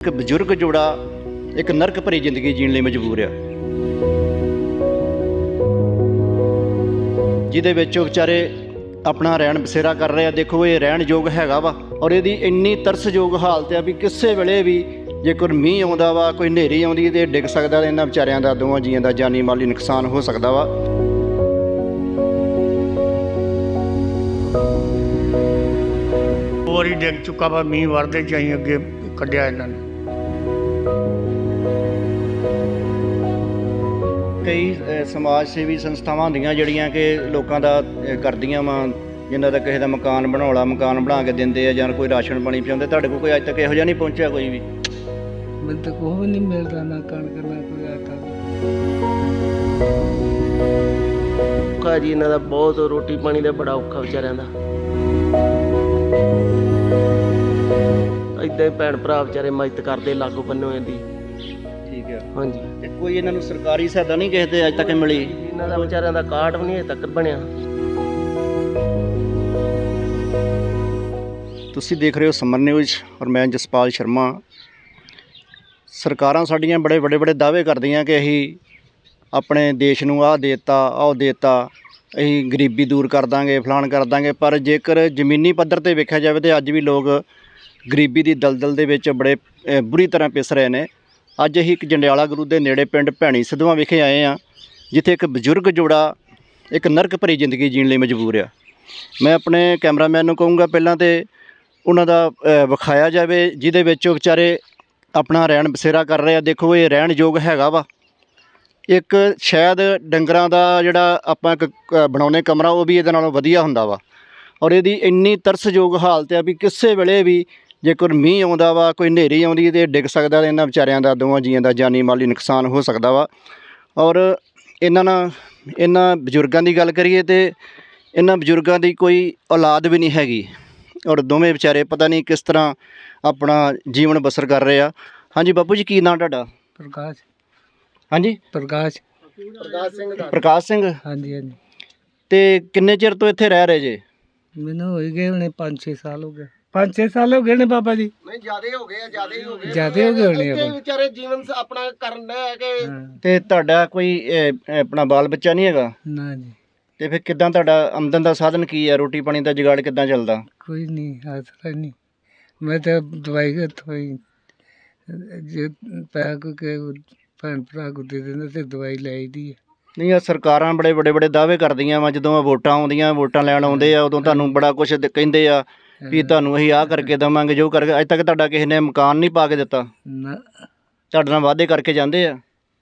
ਇੱਕ ਬਜ਼ੁਰਗ ਜੋੜਾ ਇੱਕ ਨਰਕ ਭਰੀ ਜ਼ਿੰਦਗੀ ਜੀਣ ਲਈ ਮਜਬੂਰ ਆ। ਜਿਹਦੇ ਵਿੱਚ ਉਹ ਵਿਚਾਰੇ ਆਪਣਾ ਰਹਿਣ ਬਸੇਰਾ ਕਰ ਰਹੇ ਆ। ਦੇਖੋ, ਇਹ ਰਹਿਣ ਯੋਗ ਹੈਗਾ ਵਾ ਔਰ ਇਹਦੀ ਇੰਨੀ ਤਰਸਯੋਗ ਹਾਲਤ ਆ ਵੀ ਕਿਸੇ ਵੇਲੇ ਵੀ ਜੇ ਕੋਈ ਮੀਂਹ ਆਉਂਦਾ ਵਾ, ਕੋਈ ਹਨੇਰੀ ਆਉਂਦੀ ਤੇ ਡਿੱਗ ਸਕਦਾ ਇਹਨਾਂ ਵਿਚਾਰਿਆਂ ਦਾ, ਦੋਵਾਂ ਜੀਆਂ ਦਾ ਜਾਨੀ ਮਾਲੀ ਨੁਕਸਾਨ ਹੋ ਸਕਦਾ ਵਾ। ਹੋਰ ਡਿੱਗ ਚੁੱਕਾ ਵਾ, ਮੀਂਹ ਵਰਦੇ ਚ ਅੱਗੇ ਕੱਢਿਆ ਇਹਨਾਂ ਨੇ। ਕਈ ਸਮਾਜ ਸੇਵੀ ਸੰਸਥਾਵਾਂ ਹੁੰਦੀਆਂ ਜਿਹੜੀਆਂ ਕਿ ਲੋਕਾਂ ਦਾ ਕਰਦੀਆਂ ਵਾ ਜਿਨ੍ਹਾਂ ਦਾ ਕਿਸੇ ਦਾ ਮਕਾਨ ਬਣਾਉਣਾ ਮਕਾਨ ਬਣਾ ਕੇ ਦਿੰਦੇ ਆ ਜਾਂ ਕੋਈ ਰਾਸ਼ਨ ਪਾਣੀ ਪਹੁੰਚਾਉਂਦੇ ਤੁਹਾਡੇ ਕੋਲ ਕੋਈ ਅੱਜ ਤੱਕ ਇਹੋ ਜਿਹਾ ਨਹੀਂ ਪਹੁੰਚਿਆ ਕੋਈ ਵੀ? ਮੈਨੂੰ ਤਾਂ ਵੀ ਨਹੀਂ ਮਿਲਦਾ ਨਾ ਕਣਕ ਨਾ ਕੋਈ ਆਟਾ। ਔਖਾ ਜੀ ਇਹਨਾਂ ਦਾ ਬਹੁਤ ਰੋਟੀ ਪਾਣੀ ਦਾ ਬੜਾ ਔਖਾ ਵਿਚਾਰਿਆਂ ਦਾ। ਇਦਾਂ ਹੀ ਭੈਣ ਭਰਾ ਵਿਚਾਰੇ ਮਦਦ ਕਰਦੇ ਲਾਗੂ ਬੰਨੋ ਦੀ ਹਾਂਜੀ। ਤੇ ਕੋਈ ਇਹਨਾਂ ਨੂੰ ਸਰਕਾਰੀ ਸਹਾਇਤਾ ਨਹੀਂ ਕਿਸੇ ਤੇ ਅੱਜ ਤੱਕ ਮਿਲੀ? ਇਹਨਾਂ ਦਾ ਵਿਚਾਰਿਆਂ ਦਾ ਕਾਰਡ ਵੀ ਨਹੀਂ ਅਜੇ ਤੱਕ ਬਣਿਆ। ਤੁਸੀਂ ਦੇਖ ਰਹੇ ਹੋ ਸਮਰ ਨਿਊਜ਼ ਔਰ ਮੈਂ ਜਸਪਾਲ ਸ਼ਰਮਾ। ਸਰਕਾਰਾਂ ਸਾਡੀਆਂ ਬੜੇ ਵੱਡੇ ਵੱਡੇ ਦਾਅਵੇ ਕਰਦੀਆਂ ਕਿ ਅਸੀਂ ਆਪਣੇ ਦੇਸ਼ ਨੂੰ ਆਹ ਦੇਤਾ ਆਹ ਦੇਤਾ ਅਸੀਂ ਗਰੀਬੀ ਦੂਰ ਕਰ ਦਾਂਗੇ ਫਲਾਣ ਕਰ ਦਾਂਗੇ ਪਰ ਜੇਕਰ ਜ਼ਮੀਨੀ ਪੱਧਰ ਤੇ ਵੇਖਿਆ ਜਾਵੇ ਤੇ ਅੱਜ ਵੀ ਲੋਕ ਗਰੀਬੀ ਦੀ ਦਲਦਲ ਦੇ ਵਿੱਚ ਬੜੇ ਅ, ਬੁਰੀ ਤਰ੍ਹਾਂ ਪਿਸ ਰਹੇ ਨੇ। ਅੱਜ ਅਸੀਂ ਇੱਕ ਜੰਡਿਆਲਾ ਗੁਰੂ ਦੇ ਨੇੜੇ ਪਿੰਡ ਭੈਣੀ ਸਿੱਧਵਾਂ ਵਿਖੇ ਆਏ ਆ ਜਿੱਥੇ ਇੱਕ ਬਜ਼ੁਰਗ ਜੋੜਾ ਇੱਕ ਨਰਕ ਭਰੀ ਜ਼ਿੰਦਗੀ ਜੀਣ ਲਈ ਮਜਬੂਰ ਆ। ਮੈਂ ਆਪਣੇ ਕੈਮਰਾਮੈਨ ਨੂੰ ਕਹੂੰਗਾ ਪਹਿਲਾਂ ਤੇ ਉਹਨਾਂ ਦਾ ਵਿਖਾਇਆ ਜਾਵੇ, ਜਿਹਦੇ ਵਿੱਚ ਉਹ ਵਿਚਾਰੇ ਆਪਣਾ ਰਹਿਣ ਬਸੇਰਾ ਕਰ ਰਹੇ ਆ। ਦੇਖੋ, ਇਹ ਰਹਿਣ ਯੋਗ ਹੈਗਾ ਵਾ। ਇੱਕ ਸ਼ਾਇਦ ਡੰਗਰਾਂ ਦਾ ਜਿਹੜਾ ਆਪਾਂ ਇੱਕ ਕ- ਬਣਾਉਨੇ ਕਮਰਾ, ਉਹ ਵੀ ਇਹਦੇ ਨਾਲੋਂ ਵਧੀਆ ਹੁੰਦਾ ਵਾ। ਔਰ ਇਹਦੀ ਇੰਨੀ ਤਰਸਯੋਗ ਹਾਲਤ ਆ ਵੀ ਕਿਸੇ ਵੇਲੇ ਵੀ ਜੇ ਕੋਈ ਮੀਂਹ ਆਉਂਦਾ ਵਾ ਕੋਈ ਹਨੇਰੀ ਆਉਂਦੀ ਤੇ ਡਿੱਗ ਸਕਦਾ ਇਹਨਾਂ ਵਿਚਾਰਿਆਂ ਦਾ ਦੋਵਾਂ ਜੀਆਂ ਦਾ ਜਾਨੀ ਮਾਲੀ ਨੁਕਸਾਨ ਹੋ ਸਕਦਾ ਵਾ। ਔਰ ਇਹਨਾਂ ਨਾਲ ਇਹਨਾਂ ਬਜ਼ੁਰਗਾਂ ਦੀ ਗੱਲ ਕਰੀਏ ਤੇ ਇਹਨਾਂ ਬਜ਼ੁਰਗਾਂ ਦੀ ਕੋਈ ਔਲਾਦ ਵੀ ਨਹੀਂ ਹੈਗੀ। ਔਰ ਦੋਵੇਂ ਵਿਚਾਰੇ ਪਤਾ ਨਹੀਂ ਕਿਸ ਤਰ੍ਹਾਂ ਆਪਣਾ ਜੀਵਨ ਬਸਰ ਕਰ ਰਹੇ ਆ। ਹਾਂਜੀ ਬਾਪੂ ਜੀ ਕੀ ਨਾਂ ਤੁਹਾਡਾ? ਪ੍ਰਕਾਸ਼। ਹਾਂਜੀ? ਪ੍ਰਕਾਸ਼। ਪ੍ਰਕਾਸ਼ ਸਿੰਘ ਦਾ। ਪ੍ਰਕਾਸ਼ ਸਿੰਘ? ਹਾਂਜੀ ਹਾਂਜੀ। ਤੇ ਕਿੰਨੇ ਚਿਰ ਤੋਂ ਇੱਥੇ ਰਹਿ ਰਹੇ ਜੇ? ਮੈਨੂੰ ਹੀ ਗਏ ਹੁਣੇ 5-6 ਸਾਲ ਹੋ ਗਏ। 5-6 ਸਾਲ ਹੋ ਗਏ ਨੇ ਬਾਬਾ ਜੀ। ਨਹੀਂ ਜਿਆਦੇ ਹੋ ਗਏ ਆ ਜਿਆਦੇ ਹੀ ਹੋ ਗਏ। ਜ਼ਿਆਦੇ ਹੋ ਗਏ ਹੋਣੇ ਇੱਥੇ ਆ ਵਿਚਾਰੇ ਜੀਵਨ ਸ- ਆਪਣਾ ਕਰਨ ਦਾ ਹੈ ਕਿ ਤੇ ਤੁਹਾਡਾ ਕੋਈ ਅਹ, ਆਪਣਾ ਬਾਲ ਬੱਚਾ ਨਹੀਂ ਹੈਗਾ? ਨਾ ਜੀ। ਤੇ ਫਿਰ ਕਿੱਦਾਂ ਤੁਹਾਡਾ ਆਮਦਨ ਦਾ ਸਾਧਨ ਕੀ ਹੈ? ਰੋਟੀ ਪਾਣੀ ਦਾ ਜੁਗਾੜ ਕਿੱਦਾਂ ਚੱਲਦਾ? ਕੋਈ ਨਹੀਂ ਆਸਰਾ ਨਹੀਂ। ਮੈਂ ਤਾਂ ਦਵਾਈ ਕੇ ਥੋਈ ਜੇ ਪੈ ਕੋ ਕੇ ਭੈਣ ਭਰਾ ਕੋ ਦੇ ਦਿੰਦੇ ਤੇ ਦਵਾਈ ਲੈ ਆਈਦੀ ਹੈ। ਨਹੀਂ ਆ ਸਰਕਾਰਾਂ ਬੜੇ ਵੱਡੇ ਵੱਡੇ ਦਾਅਵੇ ਕਰਦੀਆਂ ਵਾ ਜਦੋਂ ਵੋਟਾਂ ਆਉਂਦੀਆਂ ਵੋਟਾਂ ਲੈਣ ਆਉਂਦੇ ਆ ਉਦੋਂ ਤੁਹਾਨੂੰ ਬੜਾ ਕੁਝ ਕਹਿੰਦੇ ਆ। ਵੀ ਤੁਹਾਨੂੰ ਅਸੀਂ ਆਹ ਕਰਕੇ ਦਵਾਂਗੇ ਜੋ ਕਰਕੇ ਅੱਜ ਤੱਕ ਤੁਹਾਡਾ ਕਿਸੇ ਨੇ ਮਕਾਨ ਨਹੀਂ ਪਾ ਕੇ ਦਿੱਤਾ। ਨਾ। ਤੁਹਾਡੇ ਨਾਲ ਵਾਅਦੇ ਕਰਕੇ ਜਾਂਦੇ ਆ।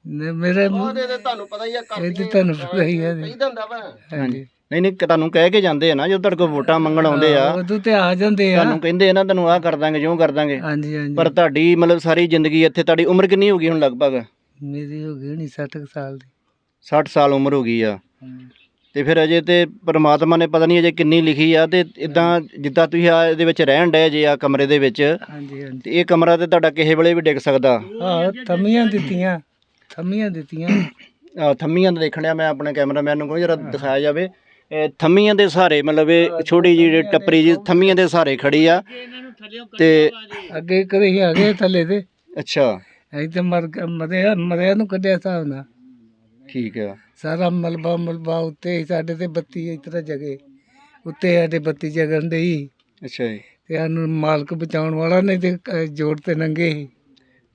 ਨੇ ਮੇਰੇ ਉਹਦੇ ਤੇ ਤੁਹਾਨੂੰ ਪਤਾ ਹੀ ਆ ਇਹ ਤੇ ਤੁਹਾਨੂੰ ਪਤਾ ਹੀ ਹੈ ਜੀ। ਕਹੀਦਾ ਹੁੰਦਾ ਵਾ। ਹਾਂਜੀ। ਨਹੀਂ ਨਹੀਂ ਤੁਹਾਨੂੰ ਕਹਿ ਕੇ ਜਾਂਦੇ ਆ ਨਾ ਜਦੋਂ ਤੁਹਾਡੇ ਕੋਲ ਵੋਟਾਂ ਮੰਗਣ ਆਉਂਦੇ ਆ। ਉਦੋਂ ਤੇ ਆ ਜਾਂਦੇ ਆ। ਤੁਹਾਨੂੰ ਕਹਿੰਦੇ ਆ ਨਾ ਤੁਹਾਨੂੰ ਆਹ ਕਰ ਦਾਂਗੇ ਜਿਉਂ ਕਰ ਦਾਂਗੇ। ਹਾਂਜੀ ਹਾਂਜੀ। ਪਰ ਤੁਹਾਡੀ ਮਤਲਬ ਸਾਰੀ ਜ਼ਿੰਦਗੀ ਇੱਥੇ ਤੁਹਾਡੀ ਉਮਰ ਕਿੰਨੀ ਹੋ ਗਈ ਹੁਣ ਲਗਭਗ? ਮੇਰੀ ਹੋ ਗਈ ਨਹੀਂ 60 ਕੁ ਸਾਲ ਦੀ। 60 ਸਾਲ ਉਮਰ ਹੋ ਗਈ ਆ। ਤੇ ਫਿਰ ਅਜੇ ਤੇ ਪ੍ਰਮਾਤਮਾ ਨੇ ਪਤਾ ਨਹੀਂ ਅਜੇ ਕਿੰਨੀ ਲਿਖੀ ਆ ਤੇ ਇਦਾਂ ਜਿੱਦਾਂ ਤੁਸੀਂ ਆ ਇਹਦੇ ਵਿੱਚ ਰਹਿਣ ਡਏ ਜੇ ਆ ਕਮਰੇ ਦੇ ਵਿੱਚ ਹਾਂਜੀ ਹਾਂਜੀ। ਤੇ ਇਹ ਕਮਰਾ ਤੇ ਤੁਹਾਡਾ ਕਿਸੇ ਵੇਲੇ ਵੀ ਡਿੱਗ ਸਕਦਾ। ਆਹ ਥੰਮੀਆਂ ਦਿੱਤੀਆਂ ਥੰਮੀਆਂ ਦਿੱਤੀਆਂ। ਆਹ ਥੰਮੀਆਂ ਦਾ ਦੇਖਣਿਆ ਮੈਂ ਆਪਣੇ ਕੈਮਰਾਮੈਨ ਨੂੰ ਕੋਈ ਜਰਾ ਦਿਖਾਇਆ ਜਾਵੇ। ਇਹ ਥੰਮੀਆਂ ਦੇ ਸਹਾਰੇ ਮਤਲਬ ਇਹ ਛੋਟੀ ਜਿਹੀ ਟੱਪਰੀ ਜੀ ਥੰਮੀਆਂ ਦੇ ਸਹਾਰੇ ਖੜੀ ਆ। ਤੇ ਅੱਗੇ ਕਦੇ ਹੀ ਆ ਗਏ ਥੱਲੇ ਤੇ। ਅੱਛਾ। ਅਸੀਂ ਤੇ ਮਰ ਗ- ਮਰਿਆ ਮਰਿਆ ਨੂੰ ਕੱਢਿਆ ਹਿਸਾਬ ਨਾਲ। ਠੀਕ ਆ। ਸਾਰਾ ਮਲਬਾ ਮਲਬਾ ਉੱਤੇ ਹੀ ਸਾਡੇ ਤੇ ਬੱਤੀ ਇਸ ਤਰ੍ਹਾਂ ਜਗੇ। ਉੱਤੇ ਸਾਡੇ ਬੱਤੀ ਜਗਣ ਡਈ। ਅੱਛਾ ਜੀ। ਤੇ ਸਾਨੂੰ ਮਾਲਕ ਬਚਾਉਣ ਵਾਲਾ ਨਹੀਂ ਤੇ ਜੋੜ ਤੇ ਨੰਗੇ ਸੀ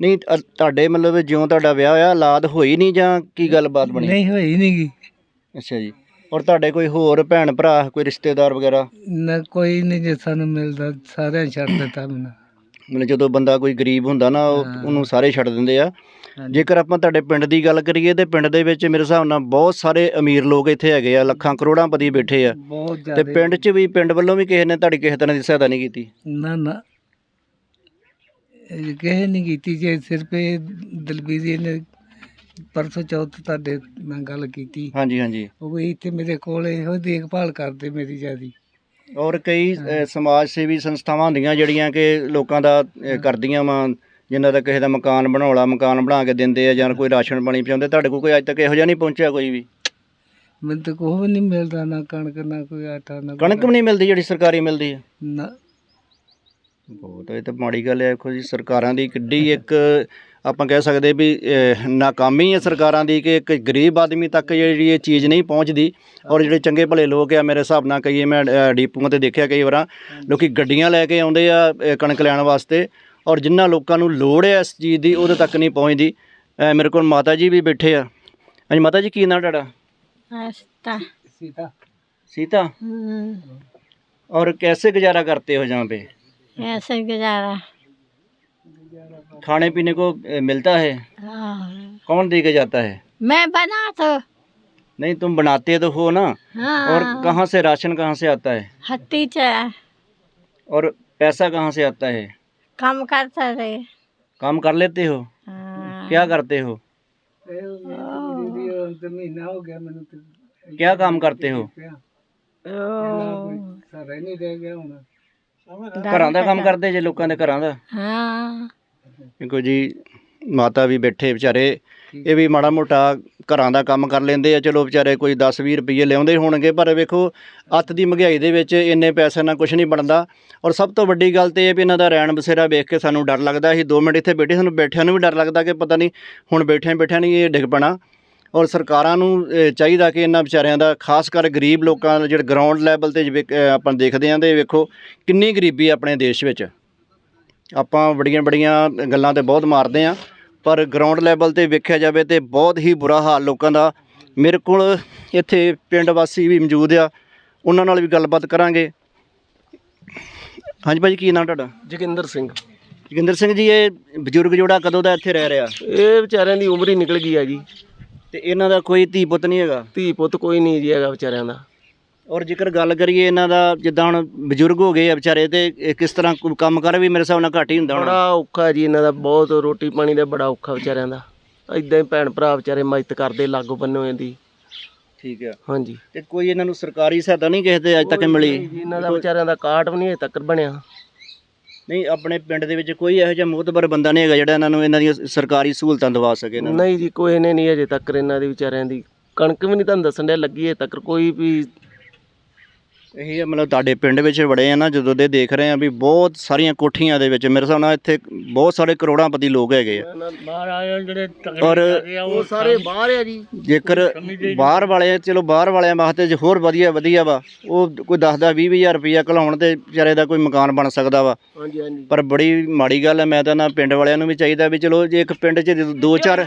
ਨਹੀਂ ਅ- ਤੁਹਾਡੇ ਮਤਲਬ ਜਿਉਂ ਤੁਹਾਡਾ ਵਿਆਹ ਹੋਇਆ ਔਲਾਦ ਹੋਈ ਨਹੀਂ ਜਾਂ ਕੀ ਗੱਲਬਾਤ ਬਣੀ? ਨਹੀਂ ਹੋਈ ਨਹੀਂ ਗੀ। ਅੱਛਾ ਜੀ। ਔਰ ਤੁਹਾਡੇ ਕੋਈ ਹੋਰ ਭੈਣ ਭਰਾ ਕੋਈ ਰਿਸ਼ਤੇਦਾਰ ਵਗੈਰਾ? ਨਾ ਕੋਈ ਨਹੀਂ ਜੇ ਸਾਨੂੰ ਮਿਲਦਾ ਸਾਰਿਆਂ ਛੱਡ ਦਿੱਤਾ ਮੈਨੂੰ ਮਤਲਬ ਜਦੋਂ ਬੰਦਾ ਕੋਈ ਗਰੀਬ ਹੁੰਦਾ ਨਾ ਉਹ- ਹਾਂ। ਉਹਨੂੰ ਸਾਰੇ ਛੱਡ ਦਿੰਦੇ ਆ। ਹਾਂਜੀ। ਜੇਕਰ ਆਪਾਂ ਤੁਹਾਡੇ ਪਿੰਡ ਦੀ ਗੱਲ ਕਰੀਏ ਤੇ ਪਿੰਡ ਦੇ ਵਿੱਚ ਮੇਰੇ ਹਿਸਾਬ ਨਾਲ ਬਹੁਤ ਸਾਰੇ ਅਮੀਰ ਲੋਕ ਇੱਥੇ ਹੈਗੇ ਆ ਲੱਖਾਂ ਕਰੋੜਾਂ ਪਤੀ ਬੈਠੇ ਆ। ਬਹੁਤ ਤੇ ਜ਼ਿਆਦਾ। ਪਿੰਡ 'ਚ ਵੀ ਪਿੰਡ ਵੱਲੋਂ ਵੀ ਕਿਸੇ ਨੇ ਤੁਹਾਡੀ ਕਿਸੇ ਤਰ੍ਹਾਂ ਦੀ ਸਹਾਇਤਾ ਨਹੀਂ ਕੀਤੀ? ਨਾ ਨਾ। ਇਹ ਕਿਸੇ ਨਹੀਂ ਕੀਤੀ ਜੇ ਸਿਰਫ ਇਹ ਦਲਬੀਰ ਜੀ ਨੇ ਪਰਸੋਂ ਚੌਥ ਤੁਹਾਡੇ ਨਾਲ ਗੱਲ ਕੀਤੀ। ਹਾਂਜੀ ਹਾਂਜੀ। ਉਹ ਵੀ ਇੱਥੇ ਮੇਰੇ ਕੋਲ ਇਹੋ ਦੇਖਭਾਲ ਕਰਦੇ ਮੇਰੀ ਜਿਆਦੀ। ਔਰ ਕਈ ਅ, ਸਮਾਜ ਸੇਵੀ ਸੰਸਥਾਵਾਂ ਹੁੰਦੀਆਂ ਜਿਹੜੀਆਂ ਕਿ ਲੋਕਾਂ ਦਾ ਅ, ਕਰਦੀਆਂ ਵਾ ਜਿਨ੍ਹਾਂ ਦਾ ਕਿਸੇ ਦਾ ਮਕਾਨ ਬਣਾਉਣਾ ਮਕਾਨ ਬਣਾ ਕੇ ਦਿੰਦੇ ਆ ਜਾਂ ਕੋਈ ਰਾਸ਼ਨ ਪਾਣੀ ਪਹੁੰਚਾਉਂਦੇ ਤੁਹਾਡੇ ਕੋਲ ਕੋਈ ਅੱਜ ਤੱਕ ਇਹੋ ਜਿਹਾ ਨਹੀਂ ਪਹੁੰਚਿਆ ਕੋਈ ਵੀ? ਮੈਨੂੰ ਤਾਂ ਕੁਛ ਵੀ ਨਹੀਂ ਮਿਲਦਾ ਨਾ ਕਣਕ ਨਾ ਕੋਈ ਆਟਾ ਨਾ ਕੋਈ- ਕਣਕ ਵੀ ਨਹੀਂ ਮਿਲਦੀ ਜਿਹੜੀ ਸਰਕਾਰੀ ਮਿਲਦੀ ਹੈ ਨਾ। ਬਹੁਤ ਇਹ ਤਾਂ ਮਾੜੀ ਗੱਲ ਹੈ। ਦੇਖੋ ਜੀ ਸਰਕਾਰਾਂ ਦੀ ਕਿੱਡੀ ਇੱਕ ਆਪਾਂ ਕਹਿ ਸਕਦੇ ਵੀ ਅਹ, ਨਾਕਾਮੀ ਹੈ ਸਰਕਾਰਾਂ ਦੀ ਕਿ ਇੱਕ ਗਰੀਬ ਆਦਮੀ ਤੱਕ ਜਿਹੜੀ ਇਹ ਚੀਜ਼ ਨਹੀਂ ਪਹੁੰਚਦੀ ਔਰ ਜਿਹੜੇ ਚੰਗੇ ਭਲੇ ਲੋਕ ਆ ਮੇਰੇ ਹਿਸਾਬ ਨਾਲ ਕਹੀਏ ਮੈਂ ਅਹ, ਡੀਪੂਆਂ ਤੇ ਦੇਖਿਆ ਕਈ ਵਾਰਾਂ ਲੋਕੀ ਗੱਡੀਆਂ ਲੈ ਕੇ ਆਉਂਦੇ ਆ ਅਹ, ਕਣਕ ਲੈਣ ਵਾਸਤੇ ਔਰ ਜਿਨ੍ਹਾਂ ਲੋਕਾਂ ਨੂੰ ਲੋੜ ਹੈ ਇਸ ਚੀਜ਼ ਦੀ ਉਹਦੇ ਤੱਕ ਨਹੀਂ ਪਹੁੰਚਦੀ ਅਹ, ਮੇਰੇ ਕੋਲ ਮਾਤਾ ਜੀ ਵੀ ਬੈਠੇ ਆ ਹਾਂਜੀ ਮਾਤਾ ਜੀ ਕੀ ਨਾਂ ਤੁਹਾਡਾ रास्ता सीता सीता हम्म, और कैसे गुजारा करते हो जहाँ पे ऐसे गुजारा खाने पीने को अ, मिलता है और कौन दे के जाता है मैं बना तो नहीं तुम बनाते तो हो ना और हाँ कहाँ से राशन कहाँ से आता है हट्टी से और पैसा कहाँ से आता है काम करता रहे काम कर लेते हो हाँ, क्या करते हो दीदी ਹੁਣ ਤੇ ਮਹੀਨਾ ਹੋ ਗਿਆ ਮੈਨੂੰ ਤੇ क्या काम करते हो ਪਿਆ ओ, ਸਾਰਾ ਹੀ ਨਹੀਂ ਰਹਿ ਗਿਆ ਹੁਣ ਘਰਾਂ ਦਾ ਕੰਮ ਕਰਦੇ ਜੇ ਲੋਕਾਂ ਦੇ ਘਰਾਂ ਦਾ हाँ ਦੇਖੋ ਜੀ ਮਾਤਾ ਵੀ ਬੈਠੇ ਵਿਚਾਰੇ ਇਹ ਵੀ ਮਾੜਾ ਮੋਟਾ ਘਰਾਂ ਦਾ ਕੰਮ ਕਰ ਲੈਂਦੇ ਆ ਚਲੋ ਵਿਚਾਰੇ ਕੋਈ 10 20 ਰੁਪਏ ਲਿਆਉਂਦੇ ਹੋਣਗੇ ਪਰ ਵੇਖੋ ਅੱਤ ਦੀ ਮਹਿੰਗਾਈ ਦੇ ਵਿੱਚ ਇੰਨੇ ਪੈਸੇ ਨਾਲ ਕੁਝ ਨਹੀਂ ਬਣਦਾ। ਔਰ ਸਭ ਤੋਂ ਵੱਡੀ ਗੱਲ ਤੇ ਇਹ ਵੀ ਇਹਨਾਂ ਦਾ ਰਹਿਣ ਬਸੇਰਾ ਵੇਖ ਕੇ ਸਾਨੂੰ ਡਰ ਲੱਗਦਾ ਅਸੀਂ 2 ਮਿੰਟ ਇੱਥੇ ਬੈਠੇ ਸਾਨੂੰ ਬੈਠਿਆਂ ਨੂੰ ਵੀ ਡਰ ਲੱਗਦਾ ਕਿ ਪਤਾ ਨਹੀਂ ਹੁਣ ਬੈਠਿਆਂ ਬੈਠਿਆਂ ਨਹੀਂ ਇਹ ਡਿੱਗ ਪੈਣਾ। ਔਰ ਸਰਕਾਰਾਂ ਨੂੰ ਚਾਹੀਦਾ ਕਿ ਇਹਨਾਂ ਵਿਚਾਰਿਆਂ ਦਾ ਖਾਸ ਕਰ ਗਰੀਬ ਲੋਕਾਂ ਦਾ ਜਿਹੜੇ ਗਰਾਊਂਡ ਲੈਵਲ ਤੇ ਆਪਾਂ ਦੇਖਦੇ ਆਂ ਤੇ ਵੇਖੋ ਕਿੰਨੀ ਗਰੀਬੀ ਆਪਣੇ ਦੇਸ਼ ਵਿੱਚ। ਆਪਾਂ ਬੜੀਆਂ ਬੜੀਆਂ ਗੱਲਾਂ ਤੇ ਬਹੁਤ ਮਾਰਦੇ ਆਂ ਪਰ ਗਰਾਊਂਡ ਲੈਵਲ ਤੇ ਵੇਖਿਆ ਜਾਵੇ ਤੇ ਬਹੁਤ ਹੀ ਬੁਰਾ ਹਾਲ ਲੋਕਾਂ ਦਾ। ਮੇਰੇ ਕੋਲ ਇੱਥੇ ਪਿੰਡ ਵਾਸੀ ਵੀ ਮੌਜੂਦ ਆ ਉਹਨਾਂ ਨਾਲ ਵੀ ਗੱਲਬਾਤ ਕਰਾਂਗੇ। ਹਾਂਜੀ ਭਾਜੀ ਕੀ ਨਾਮ ਤੁਹਾਡਾ? ਜੋਗਿੰਦਰ ਸਿੰਘ। ਜੋਗਿੰਦਰ ਸਿੰਘ ਜੀ ਇਹ ਬਜ਼ੁਰਗ ਜੋੜਾ ਕਦੋਂ ਦਾ ਇੱਥੇ ਰਹਿ ਰਿਹਾ? ਇਹ ਵਿਚਾਰਿਆਂ ਦੀ ਉਮਰ ਹੀ ਨਿਕਲ ਗਈ ਆ ਜੀ। ਤੇ ਇਹਨਾਂ ਦਾ ਕੋਈ ਧੀ ਪੁੱਤ ਨਹੀਂ ਹੈਗਾ? ਧੀ ਪੁੱਤ ਕੋਈ ਨਹੀਂ ਜੀ ਹੈਗਾ ਵਿਚਾਰਿਆਂ ਦਾ। ਔਰ ਜੇਕਰ ਗੱਲ ਕਰੀਏ ਇਹਨਾਂ ਦਾ ਜਿੱਦਾਂ ਹੁਣ ਬਜ਼ੁਰਗ ਹੋ ਗਏ ਆ ਵਿਚਾਰੇ ਤੇ ਇਹ ਕਿਸ ਤਰ੍ਹਾਂ ਕੋਈ ਕੰਮ ਕਰ ਵੀ ਮੇਰੇ ਹਿਸਾਬ ਨਾਲ ਘੱਟ ਹੀ ਹੁੰਦਾ ਹੋਣਾ? ਬੜਾ ਔਖਾ ਜੀ ਇਹਨਾਂ ਦਾ ਬਹੁਤ ਰੋਟੀ ਪਾਣੀ ਦਾ ਬੜਾ ਔਖਾ ਵਿਚਾਰਿਆਂ ਦਾ। ਇਦਾਂ ਹੀ ਭੈਣ ਭਰਾ ਵਿਚਾਰੇ ਮਦਦ ਕਰਦੇ ਲਾਗੋ ਬੰਨੋਂ ਦੀ। ਠੀਕ ਆ। ਹਾਂਜੀ। ਤੇ ਕੋਈ ਇਹਨਾਂ ਨੂੰ ਸਰਕਾਰੀ ਸਹਾਇਤਾ ਨਹੀਂ ਕਿਸੇ ਦੇ ਅੱਜ ਤੱਕ ਮਿਲੀ? ਜੀ, ਇਹਨਾਂ ਦਾ ਵਿਚਾਰਿਆਂ ਦਾ ਕਾਰਡ ਵੀ ਨਹੀਂ ਅਜੇ ਤੱਕ ਬਣਿਆ। ਨਹੀਂ ਆਪਣੇ ਪਿੰਡ ਦੇ ਵਿੱਚ ਕੋਈ ਇਹੋ ਜਿਹਾ ਮੋਹਤਬਰ ਬੰਦਾ ਨਹੀਂ ਹੈਗਾ ਜਿਹੜਾ ਇਹਨਾਂ ਨੂੰ ਇਹਨਾਂ ਦੀਆਂ ਸਰਕਾਰੀ ਸਹੂਲਤਾਂ ਦਵਾ ਸਕੇ ਇਹਨਾਂ ਨੂੰ? ਨਹੀਂ ਜੀ ਕੋਈ ਨੇ ਨਹੀਂ ਅਜੇ ਤੱਕ ਇਹਨਾਂ ਦੀ ਵਿਚਾਰਿਆਂ ਦੀ। ਕਣਕ ਵੀ ਨਹੀਂ ਤੁਹਾਨੂੰ ਦੱਸਣ ਦੇ ਲੱਗੀ ਅਜੇ ਤੱਕ ਕੋਈ ਵੀ ਇਹੀ ਆ ਮਤਲਬ ਤੁਹਾਡੇ ਪਿੰਡ ਵਿੱਚ ਬੜੇ ਆ ਨਾ ਜਦੋਂ ਦੇ ਦੇਖ ਰਹੇ ਆ ਵੀ ਬਹੁਤ ਸਾਰੀਆਂ ਕੋਠੀਆਂ ਦੇ ਵਿੱਚ ਮੇਰੇ ਹਿਸਾਬ ਨਾਲ ਇੱਥੇ ਬਹੁਤ ਸਾਰੇ ਕਰੋੜਾਂਪਤੀ ਲੋਕ ਹੈਗੇ ਆ। ਬਾਹਰ ਆਏ ਜਿਹੜੇ ਔਰ ਉਹ ਸਾਰੇ ਬਾਹਰ ਆ ਜੀ। ਜੇਕਰ ਬਾਹਰ ਵਾਲੇ ਚਲੋ ਬਾਹਰ ਵਾਲਿਆਂ ਵਾਸਤੇ ਜੇ ਹੋਰ ਵਧੀਆ ਵਧੀਆ ਵਾ ਉਹ ਕੋਈ 10 10 20 ਹਜ਼ਾਰ ਰੁਪਈਆ ਘਲਾਉਣ ਤੇ ਵਿਚਾਰੇ ਦਾ ਕੋਈ ਮਕਾਨ ਬਣ ਸਕਦਾ ਵਾ। ਹਾਂਜੀ ਹਾਂਜੀ। ਪਰ ਬੜੀ ਮਾੜੀ ਗੱਲ ਹੈ ਮੈਂ ਤਾਂ ਨਾ ਪਿੰਡ ਵਾਲਿਆਂ ਨੂੰ ਵੀ ਚਾਹੀਦਾ ਵੀ ਚਲੋ ਜੇ ਇੱਕ ਪਿੰਡ 'ਚ ਦੋ ਚਾਰ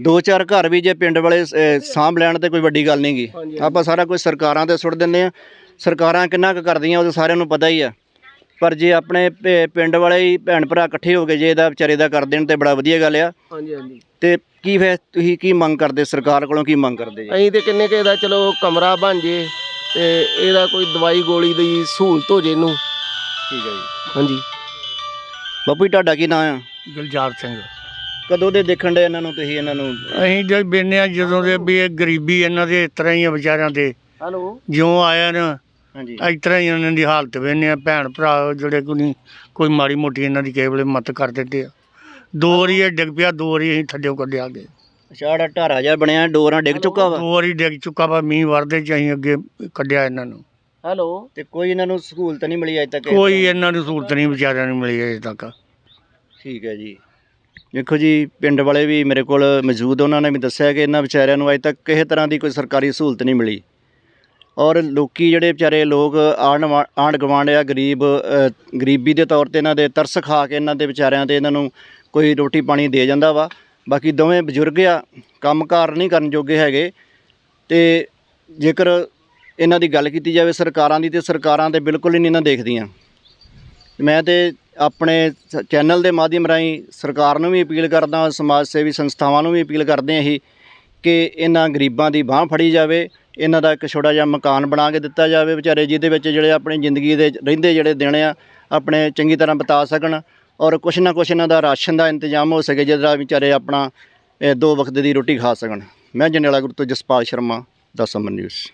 ਦੋ ਚਾਰ ਘਰ ਵੀ ਜੇ ਪਿੰਡ ਵਾਲੇ ਸਾਂਭ ਲੈਣ ਤੇ ਕੋਈ ਵੱਡੀ ਗੱਲ ਨਹੀਂਗੀ ਆਪਾਂ ਸਾਰਾ ਕੁਝ ਸਰਕਾਰਾਂ ਤੇ ਸੁੱਟ ਦਿੰਦੇ ਆ ਸਰਕਾਰਾਂ ਕਿੰਨਾ ਕੁ ਕਰਦੀਆਂ ਉਹ ਤਾਂ ਸਾਰਿਆਂ ਨੂੰ ਪਤਾ ਹੀ ਆ। ਪਰ ਜੇ ਆਪਣੇ ਪ- ਪਿੰਡ ਵਾਲੇ ਹੀ ਭੈਣ ਭਰਾ ਇਕੱਠੇ ਹੋ ਕੇ ਜੇ ਇਹਦਾ ਵਿਚਾਰੇ ਦਾ ਕਰ ਦੇਣ ਤੇ ਬੜਾ ਵਧੀਆ ਗੱਲ ਆ। ਹਾਂਜੀ ਹਾਂਜੀ। ਤੇ ਕੀ ਫੇ ਤੁਸੀਂ ਕੀ ਮੰਗ ਕਰਦੇ ਸਰਕਾਰ ਕੋਲੋਂ ਕੀ ਮੰਗ ਕਰਦੇ ਜੀ? ਅਸੀਂ ਤੇ ਕਿੰਨੇ ਕਿ ਇਹਦਾ ਚਲੋ ਕਮਰਾ ਬਣ ਜੇ ਤੇ ਇਹਦਾ ਕੋਈ ਦਵਾਈ ਗੋਲੀ ਦੀ ਸਹੂਲਤ ਹੋ ਜੇ ਇਹਨੂੰ। ਠੀਕ ਹੈ ਜੀ। ਹਾਂਜੀ। ਬਾਪੂ ਜੀ ਤੁਹਾਡਾ ਕੀ ਨਾਂ ਆ? ਗੁਲਜ਼ਾਰ ਸਿੰਘ। ਕਦੋਂ ਦੇ ਦੇਖਣ ਦੇ ਇਹਨਾਂ ਨੂੰ ਤੁਸੀਂ ਇਹਨਾਂ ਨੂੰ? ਅਸੀਂ ਜਦ ਬੇਨੇ ਆ ਜਦੋਂ ਦੇ ਵੀ ਇਹ ਗਰੀਬੀ ਇਹਨਾਂ ਦੇ ਇਸ ਤਰ੍ਹਾਂ ਹੀ ਆ ਵਿਚਾਰਿਆਂ ਦੇ। ਹੈਲੋ। ਜਿਉਂ ਆਇਆ ਨਾ ਹਾਂਜੀ। ਇਸ ਤਰ੍ਹਾਂ ਹੀ ਇਹਨਾਂ ਦੀ ਹਾਲਤ ਵੇਨੇ ਆ ਭੈਣ ਭਰਾ ਜਿਹੜੇ ਕੋਈ ਨਹੀਂ ਕੋਈ ਮਾੜੀ ਮੋਟੀ ਇਹਨਾਂ ਦੀ ਕੇਵਲੇ ਮਤ ਕਰ ਦਿੰਦੇ ਆ। ਦੋ ਵਾਰੀ ਇਹ ਡਿੱਗ ਪਿਆ ਦੋ ਵਾਰੀ ਅਸੀਂ ਥੱਲਿਓਂ ਕੱਢਿਆ ਗਏ। ਛਾੜਾ ਢਾਰਾ ਜਿਹਾ ਬਣਿਆ ਡੋਰਾਂ ਡਿੱਗ ਚੁੱਕਾ ਵਾ? ਦੋ ਵਾਰੀ ਡਿੱਗ ਚੁੱਕਾ ਵਾ ਮੀਂਹ ਵਰਦੇ ਚ ਅਸੀਂ ਅੱਗੇ ਕੱਢਿਆ ਇਹਨਾਂ ਨੂੰ। ਹੈਲੋ ਤੇ ਕੋਈ ਇਹਨਾਂ ਨੂੰ ਸਹੂਲਤ ਨਹੀਂ ਮਿਲੀ ਅਜੇ ਤੱਕ ਕੋਈ ਇਹਨਾਂ ਨੂੰ ਸਹੂਲਤ ਨਹੀਂ ਵਿਚਾਰਿਆਂ ਨੂੰ ਮਿਲੀ ਅਜੇ ਤੱਕ। ਠੀਕ ਹੈ ਜੀ। ਦੇਖੋ ਜੀ ਪਿੰਡ ਵਾਲੇ ਵੀ ਮੇਰੇ ਕੋਲ ਮੌਜੂਦ ਉਹਨਾਂ ਨੇ ਵੀ ਦੱਸਿਆ ਕਿ ਇਹਨਾਂ ਵਿਚਾਰਿਆਂ ਨੂੰ ਅਜੇ ਤੱਕ ਕਿਸੇ ਤਰ੍ਹਾਂ ਦੀ ਕੋਈ ਸਰਕਾਰੀ ਸਹੂਲਤ ਨਹੀਂ ਮਿਲੀ। ਔਰ ਲੋਕ ਜਿਹੜੇ ਵਿਚਾਰੇ ਲੋਕ ਆਂਢ ਗੁਆ- ਆਂਢ ਗਵਾਂਢ ਆ, ਗਰੀਬ ਗਰੀਬੀ ਦੇ ਤੌਰ ਤੇ ਇਹਨਾਂ ਦੇ ਤਰਸ ਖਾ ਕੇ ਇਹਨਾਂ ਦੇ ਵਿਚਾਰਿਆਂ ਤੇ ਇਹਨਾਂ ਨੂੰ ਕੋਈ ਰੋਟੀ ਪਾਣੀ ਦੇ ਜਾਂਦਾ ਵਾ। ਬਾਕੀ ਦੋਵੇਂ ਬਜ਼ੁਰਗ ਆ, ਕੰਮਕਾਰ ਨਹੀਂ ਕਰਨ ਜੋਗੇ ਹੈਗੇ। ਤੇ ਜੇਕਰ ਇਹਨਾਂ ਦੀ ਗੱਲ ਕੀਤੀ ਜਾਵੇ ਸਰਕਾਰਾਂ ਦੀ, ਤੇ ਸਰਕਾਰਾਂ ਤੇ ਬਿਲਕੁਲ ਹੀ ਨਹੀਂ ਇਹਨਾਂ ਦੇਖਦੀਆਂ। ਮੈਂ ਤੇ ਆਪਣੇ ਚੈਨਲ ਦੇ ਮਾਧਿਅਮ ਰਾਹੀਂ ਸਰਕਾਰ ਨੂੰ ਵੀ ਅਪੀਲ ਕਰਦਾ, ਸਮਾਜ ਸੇਵੀ ਸੰਸਥਾਵਾਂ ਨੂੰ ਵੀ ਅਪੀਲ ਕਰਦੇ ਹਾਂ ਅਸੀਂ ਕਿ ਇਹਨਾਂ ਗਰੀਬਾਂ ਦੀ ਬਾਹ ਫੜੀ ਜਾਵੇ। ਇਹਨਾਂ ਦਾ ਇੱਕ ਛੋਟਾ ਜਿਹਾ ਮਕਾਨ ਬਣਾ ਕੇ ਦਿੱਤਾ ਜਾਵੇ ਵਿਚਾਰੇ, ਜਿਹਦੇ ਵਿੱਚ ਜਿਹੜੇ ਆਪਣੀ ਜ਼ਿੰਦਗੀ ਦੇ ਰਹਿੰਦੇ ਜਿਹੜੇ ਦਿਨ ਆ, ਆਪਣੇ ਚੰਗੀ ਤਰ੍ਹਾਂ ਬਿਤਾ ਸਕਣ ਔਰ ਕੁਛ ਨਾ ਕੁਛ ਇਹਨਾਂ ਦਾ ਰਾਸ਼ਨ ਦਾ ਇੰਤਜ਼ਾਮ ਹੋ ਸਕੇ ਜਿਹਦਾ ਵਿਚਾਰੇ ਆਪਣਾ ਦੋ ਵਕਤ ਦੀ ਰੋਟੀ ਖਾ ਸਕਣ। ਮੈਂ ਜਨੇਲਾ ਗੁਰੂ ਤੋਂ ਜਸਪਾਲ ਸ਼ਰਮਾ, ਦਸ ਅਮਰ ਨਿਊਜ਼।